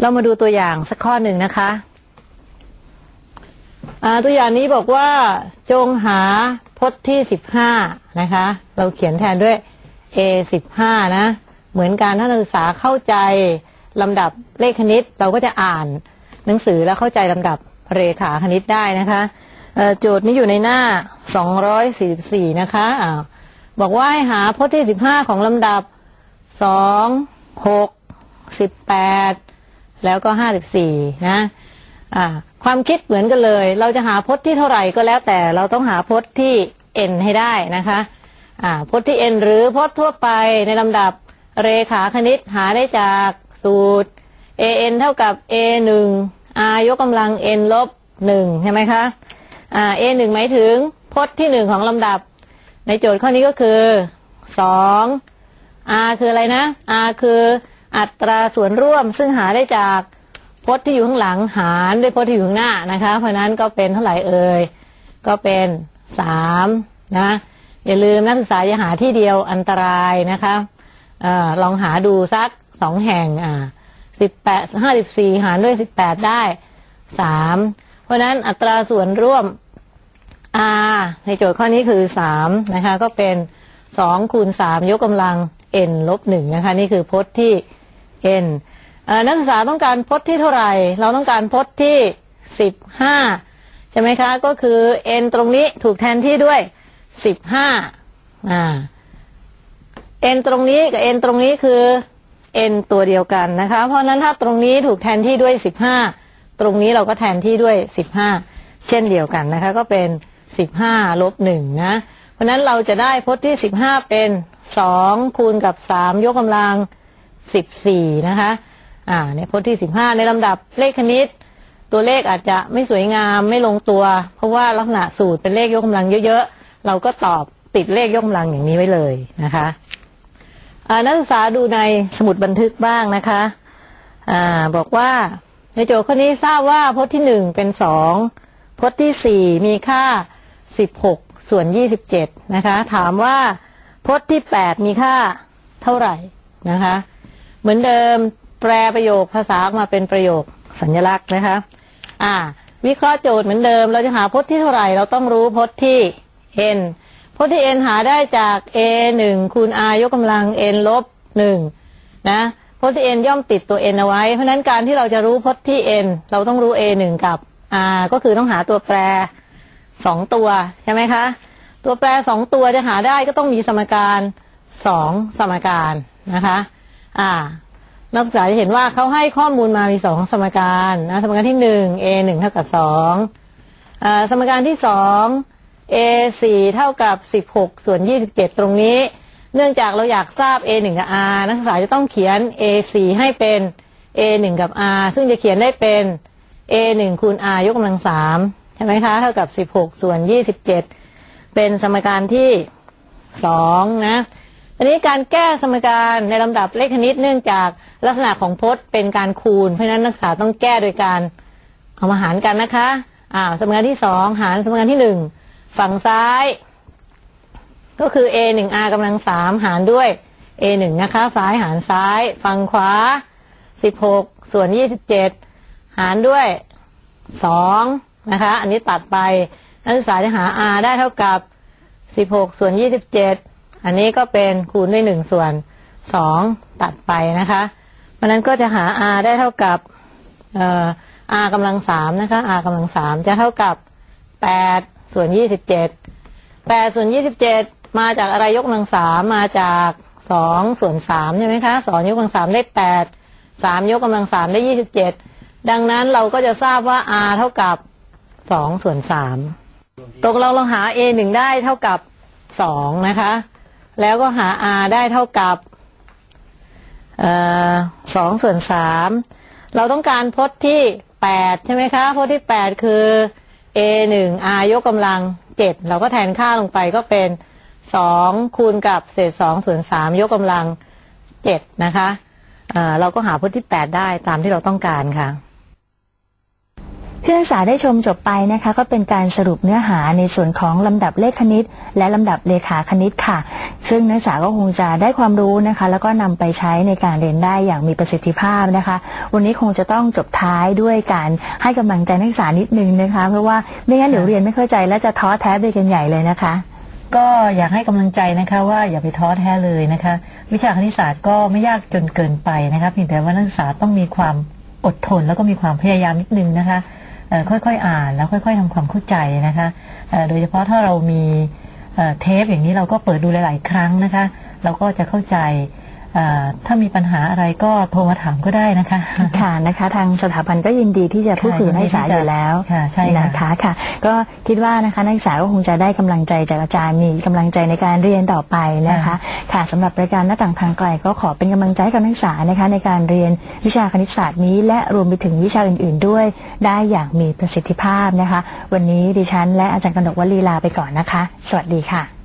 เรามาดูตัวอย่างสักข้อหนึ่งนะคะตัวอย่างนี้บอกว่าจงหาพจน์ที่สิบห้านะคะ เราเขียนแทนด้วย a สิบห้านะ เหมือนการถ้านักศึกษาเข้าใจลำดับเลขคณิต เราก็จะอ่านหนังสือแล้วเข้าใจลำดับเรขาคณิตได้นะคะโจทย์นี้อยู่ในหน้า 244 นะคะอ่าบอกว่าให้หาพจน์ที่ 15 ของลำดับ 2 6 18 แล้วก็54นะอ่าความคิดเหมือนกันเลย เราจะหาพจน์ที่เท่าไหร่ก็แล้วแต่เราต้องหาพจน์ที่ n ให้ได้นะคะอ่าพจน์ที่ n หรือพจน์ทั่วไปในลำดับเรขาคณิตหาได้จากสูตร an เท่ากับ a 1 r ยกกำลัง n ลบ1ใช่ไหมคะอ่า a 1หมายถึงพจน์ที่1ของลำดับ ในโจทย์ข้อนี้ก็คือ2 r คืออะไรนะ r คือ อัตราส่วนร่วมซึ่งหาได้จากพจน์ที่อยู่ข้างหลังหารด้วยพจน์ที่อยู่ข้างหน้านะคะ เพราะนั้นก็เป็นเท่าไหร่เอ่ยก็เป็นสามนะอย่าลืมนักศึกษาอย่าหาที่เดียวอันตรายนะคะออลองหาดูสักสองแห่งอ่าสิบแปดห้าสิบสี่หารด้วยสิบแปดได้สามเพราะฉะนั้นอัตราส่วนร่วม r ในโจทย์ข้อนี้คือสามนะคะก็เป็นสองคูณสามยกกำลัง n ลบหนึ่งนะคะ นี่คือพจน์ที่ n เอ่อนักศึกษาต้องการพจน์ที่เท่าไหร่ เราต้องการพจน์ที่สิบห้าใช่ไหมคะ ก็คือ n ตรงนี้ถูกแทนที่ด้วยสิบห้าอ่า n ตรงนี้กับ n ตรงนี้คือ n ตัวเดียวกันนะคะ เพราะนั้นถ้าตรงนี้ถูกแทนที่ด้วยสิบห้าตรงนี้เราก็แทนที่ด้วยสิบห้าเช่นเดียวกันนะคะ ก็เป็นสิบห้าลบหนึ่งนะ เพราะฉะนั้นเราจะได้พจน์ที่สิบห้าเป็นสองคูณกับสามยกกำลัง สิบสี่นะคะ อ่าเนี่ยพจน์ที่สิบห้าในลำดับเลขคณิต ตัวเลขอาจจะไม่สวยงามไม่ลงตัว เพราะว่าลักษณะสูตรเป็นเลขยกกำลังเยอะๆ เราก็ตอบติดเลขยกกำลังอย่างนี้ไว้เลยนะคะอ่านักศึกษาดูในสมุดบันทึกบ้างนะคะอ่าบอกว่าในโจทย์ข้อนี้ทราบว่าพจน์ที่หนึ่งเป็นสองพจน์ที่สี่มีค่าสิบหกส่วนยี่สิบเจ็ดนะคะ ถามว่าพจน์ที่แปดมีค่าเท่าไหร่นะคะ เหมือนเดิมแปลประโยคภาษามาเป็นประโยคสัญลักษณ์นะคะ อ่า วิเคราะห์โจทย์เหมือนเดิม เราจะหาพจน์ที่เท่าไหร่ เราต้องรู้พจน์ที่ n พจน์ที่ n หาได้จาก a 1คูณ r ยกกำลัง n ลบ1นะพจน์ที่ n ย่อมติดตัว n เอาไว้ เพราะนั้นการที่เราจะรู้พจน์ที่ n เราต้องรู้ a 1กับ r ก็คือต้องหาตัวแปรสองตัวใช่ไหมคะ ตัวแปรสองตัวจะหาได้ก็ต้องมีสมการสองสมการนะคะ อ่านักศึกษาจะเห็นว่าเขาให้ข้อมูลมามีสองสมการนะสมการที่หนึ่ง a หนึ่งเท่ากับสองสมการที่สอง a สี่เท่ากับสิบหกส่วนยี่สิบเจ็ดตรงนี้ เนื่องจากเราอยากทราบ a หนึ่งกับ r นักศึกษาจะต้องเขียน a สี่ให้เป็น a หนึ่งกับ r ซึ่งจะเขียนได้เป็น a หนึ่งคูณ r ยกกำลังสามใช่ไหมคะ เท่ากับสิบหกส่วนยี่สิบเจ็ดเป็นสมการที่สองนะ อันนี้การแก้สมการในลำดับเลขคณิตเนื่องจากลักษณะของพจน์เป็นการคูณ เพราะฉะนั้นนักศึกษาต้องแก้โดยการเอามาหารกันนะคะอ่าสมการที่สองหารสมการที่หนึ่งฝั่งซ้าย ก็คือ a หนึ่ง r กำลังสามหารด้วย a หนึ่งนะคะ ซ้ายหารซ้าย ฝั่งขวาสิบหกส่วนยี่สิบเจ็ดหารด้วยสองนะคะ อันนี้ตัดไปนักศึกษาจะหา r ได้เท่ากับสิบหกส่วนยี่สิบเจ็ด อันนี้ก็เป็นคูณด้วยหนึ่งส่วนสองตัดไปนะคะเพราะนั้นก็จะหา r ได้เท่ากับอ่อ r กำลังสามนะคะ r กำลังสามจะเท่ากับแปดส่วนยี่สิบเจ็ดแปดส่วนยี่สิบเจ็ดมาจากอะไรยกกำลังสามมาจากสองส่วนสามใช่ไหมคะสองยกกำลังสามได้แปดสามยกกำลังสามได้ยี่สิบเจ็ดดังนั้นเราก็จะทราบว่า r เท่ากับสองส่วนสามตกเราเราหา a หนึ่งได้เท่ากับสองนะคะ แล้วก็หา r ได้เท่ากับสองส่วนสามเราต้องการพจน์ที่แปดใช่ไหมคะ พจน์ที่แปดคือ a หนึ่ง r ยกกำลังเจ็ดเราก็แทนค่าลงไปก็เป็นสองคูณกับเศษสองส่วนสามยกกำลังเจ็ดนะคะเราก็หาพจน์ที่แปดได้ตามที่เราต้องการค่ะที่อนักศึกษาได้ชมจบไปนะคะ ก็เป็นการสรุปเนื้อหาในส่วนของลำดับเลขคณิต และลำดับเลขาคณิตค่ะ ซึ่งนักศึกษาก็คงจะได้ความรู้นะคะ แล้วก็นำไปใช้ในการเรียนได้อย่างมีประสิทธิภาพนะคะ วันนี้คงจะต้องจบท้ายด้วยการให้กำลังใจนักศึกษานิดนึงนะคะ เพราะว่าไม่งั้นเดี๋ยวเรียนไม่เข้าใจและจะท้อแท้ไปกันใหญ่เลยนะคะ ก็อยากให้กำลังใจนะคะว่าอย่าไปท้อแท้เลยนะคะ วิชาคณิตศาสตร์ก็ไม่ยากจนเกินไปนะคะเพียงแต่ว่านักศึกษาต้องมีความอดทนแล้วก็มีความพยายามนิดนึงนะคะค่อยๆอ่านแล้วค่อย ๆทำความเข้าใจนะคะโดยเฉพาะถ้าเรามี เทปอย่างนี้เราก็เปิดดูหลาย ๆ ครั้งนะคะ เราก็จะเข้าใจ ถ้ามีปัญหาอะไรก็โทรมาถามก็ได้นะคะ ค่ะนะคะ ทางสถาบันก็ยินดีที่จะพูดคุยกับนักศึกษาอยู่แล้วค่ะใช่ค่ะนะคะค่ะ ก็คิดว่านะคะนักศึกษาก็คงจะได้กำลังใจจากอาจารย์มีกำลังใจในการเรียนต่อไปนะคะ ค่ะค่ะสำหรับรายการหน้าต่างทางไกลก็ขอเป็นกำลังใจให้กับนักศึกษานะคะ ในการเรียนวิชาคณิตศาสตร์นี้ และรวมไปถึงวิชาอื่น ๆ ด้วย ได้อย่างมีประสิทธิภาพนะคะ วันนี้ดิฉันและอาจารย์กนกวลีลาไปก่อนนะคะ สวัสดีค่ะ